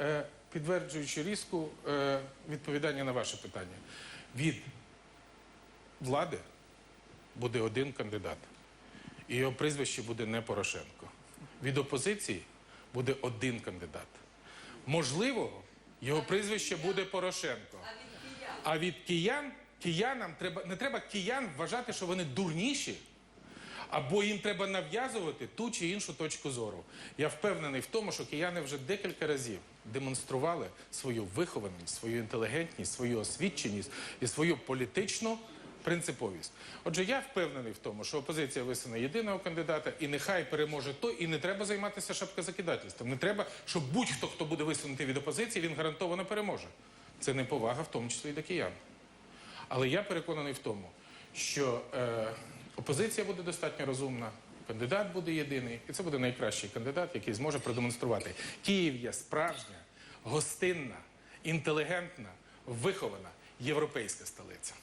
Е, Підтверджуючи різку е, відповідання на ваше питання, від влади буде один кандидат, і його прізвище буде не Порошенко. Від опозиції буде один кандидат. Можливо, його прізвище буде Порошенко. А від киян, киянам треба не треба киян вважати, що вони дурніші, або їм треба нав'язувати ту чи іншу точку зору. Я впевнений в тому, що кияни вже декілька разів демонстрували свою вихованість, свою інтелігентність, свою освіченість і свою політичну принциповість. Отже, я впевнений в тому, що опозиція висуне єдиного кандидата, і нехай переможе той, і не треба займатися шапкозакидательством. Не треба, щоб будь-хто, хто буде висунутий від опозиції, він гарантовано переможе. Це неповага, в тому числі і до киян. Але я переконаний в тому, що е, опозиція буде достатньо розумна, кандидат буде єдиний, і це буде найкращий кандидат, який зможе продемонструвати. Київ є справжня, гостинна, інтелігентна, вихована європейська столиця.